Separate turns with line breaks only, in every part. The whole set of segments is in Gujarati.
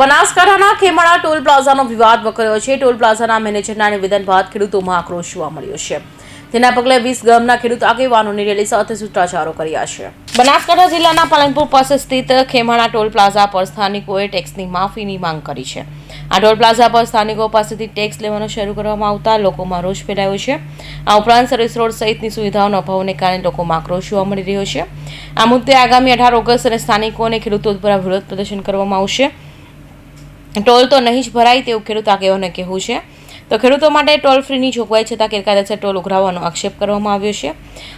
બનાસકાંઠાના ખેમાળા ટોલ પ્લાઝાનો વિવાદ વકર્યો છે. ટોલ પ્લાઝાના મેનેજરના નિવેદન બાદ ખેડૂતોમાં આક્રોશ જોવા મળ્યો છે. તેના પગલે વીસ ગામના ખેડૂત આગેવાનોની રેલી સાથે સૂત્રાચારો કર્યા છે. બનાસકાંઠા જિલ્લાના પાલનપુર પાસે સ્થિત ખેમાણા ટોલ પ્લાઝા પર સ્થાનિકોએ ટેક્સની માફીની માંગ કરી છે. આ ટોલ પ્લાઝા પર સ્થાનિકો પાસેથી ટેક્સ લેવાનો શરૂ કરવામાં આવતા લોકોમાં રોષ ફેલાયો છે. આ ઉપરાંત સર્વિસ રોડ સહિતની સુવિધાઓનો અભાવને કારણે લોકોમાં આક્રોશ જોવા મળી રહ્યો છે. આ મુદ્દે આગામી અઢાર ઓગસ્ટ અને સ્થાનિકો અને ખેડૂતો દ્વારા વિરોધ પ્રદર્શન કરવામાં આવશે. ટોલ તો નહીં જ ભરાય તેવું ખેડૂત આગેવાને કહેવું છે. તો ખેડૂતો માટે ટોલ ફ્રીની જોગવાઈ છતાં ગેરકાયદેસર ટોલ ઉઘરાવવાનો આક્ષેપ કરવામાં આવ્યો છે.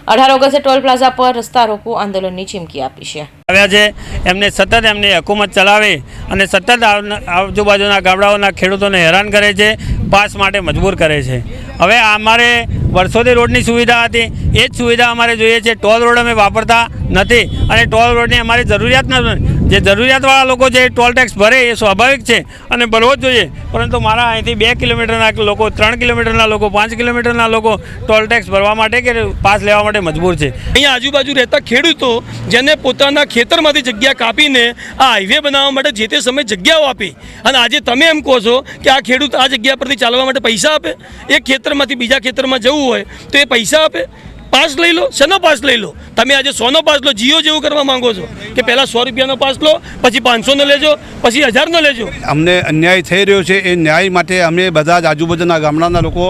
અઢાર ઓગસ્ટે ટોલ પ્લાઝા પર રસ્તા રોકો આંદોલનની ચીમકી આપી છે.
આવ્યા છે. એમને સતત એમની હકુમત ચલાવે અને સતત આજુબાજુના ગામડાઓના ખેડૂતોને હેરાન કરે છે, પાસ માટે મજબૂર કરે છે. હવે અમારે વર્ષોથી રોડની સુવિધા હતી. એ જ સુવિધા અમારે જોઈએ છે. ટોલ રોડ અમે વાપરતા નથી અને ટોલ રોડની અમારી જરૂરિયાત નથી જે જરૂરિયાતવાળા લોકો છે એ ટોલ ટેક્સ ભરે એ સ્વાભાવિક છે અને ભરવો જ જોઈએ. પરંતુ મારા અહીંથી બે કિલોમીટરના લોકો, ત્રણ કિલોમીટરના લોકો, પાંચ કિલોમીટરના લોકો ટોલ ટેક્સ ભરવા માટે કે પાસ લેવા માટે મજબૂર છે?
અહીંયા આજુબાજુ રહેતા ખેડૂતો જેને પોતાના ખેતરમાંથી જગ્યા કાપીને આ હાઈવે બનાવવા માટે જે તે સમયે જગ્યાઓ આપી. અને આજે તમે એમ કહો છો કે આ ખેડૂત આ જગ્યા પરથી ચાલવા માટે પૈસા આપે? એક ખેતરમાંથી બીજા ખેતરમાં જવું હોય તો એ પૈસા આપે? પાસ લઈ લો, શેનો પાસ લઈ લો? તમે આજે સોનો પાસ લો, જીઓ જેવું કરવા માંગો છો કે પહેલાં સો રૂપિયાનો પાસ લો, પછી પાંચસોનો લેજો, પછી હજારનો લેજો?
અમને અન્યાય થઈ રહ્યો છે, એ ન્યાય માટે અમે બધા જ આજુબાજુના ગામડાના લોકો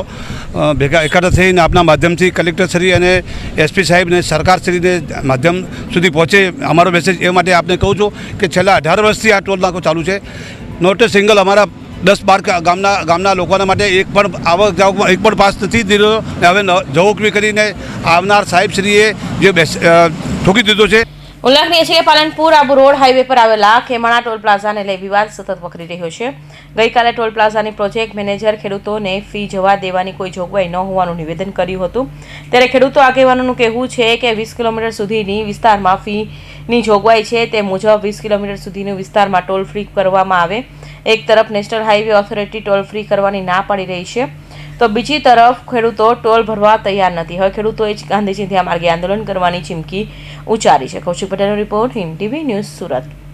ભેગા એકઠા થઈને આપના માધ્યમથી કલેક્ટરશ્રી અને એસપી સાહેબને સરકારશ્રીને માધ્યમ સુધી પહોંચે અમારો મેસેજ એ માટે આપને કહું છું કે છેલ્લા અઢાર વર્ષથી આ ટોલ નાકો ચાલુ છે. નોટ સિંગલ અમારા દસ બાર ગામના ગામના લોકોના માટે એક પણ આવક જાવકમાં એક પણ પાસ નથી દીધો હવે જવુકવી કરીને આવનાર સાહેબશ્રીએ જે બેસ ઠોકી દીધો છે.
ઉલ્લેખનીય છે કે પાલનપુર આબુ રોડ હાઈવે પર આવેલા ખેમાણા ટોલ પ્લાઝાને લઈ વિવાદ સતત વકરી રહ્યો છે. ગઈકાલે ટોલ પ્લાઝાની પ્રોજેક્ટ મેનેજર ખેડૂતોને ફી જવા દેવાની કોઈ જોગવાઈ ન હોવાનું નિવેદન કર્યું હતું. ત્યારે ખેડૂતો આગેવાનોનું કહેવું છે કે વીસ કિલોમીટર સુધીની વિસ્તારમાં ફીની જોગવાઈ છે. તે મુજબ વીસ કિલોમીટર સુધીની વિસ્તારમાં ટોલ ફ્રી કરવામાં આવે. એક તરફ national highway authority toll free કરવાની ના પાડી રહી છે. તો બીજી તરફ ખેડૂતો ટોલ ભરવા તૈયાર નથી. હવે ખેડૂતોએ જ ગાંધીજીથી આ માર્ગે આંદોલન કરવાની ચીમકી ઉચ્ચારી છે. કૌશિક પટેલનો report Hind TV news Surat.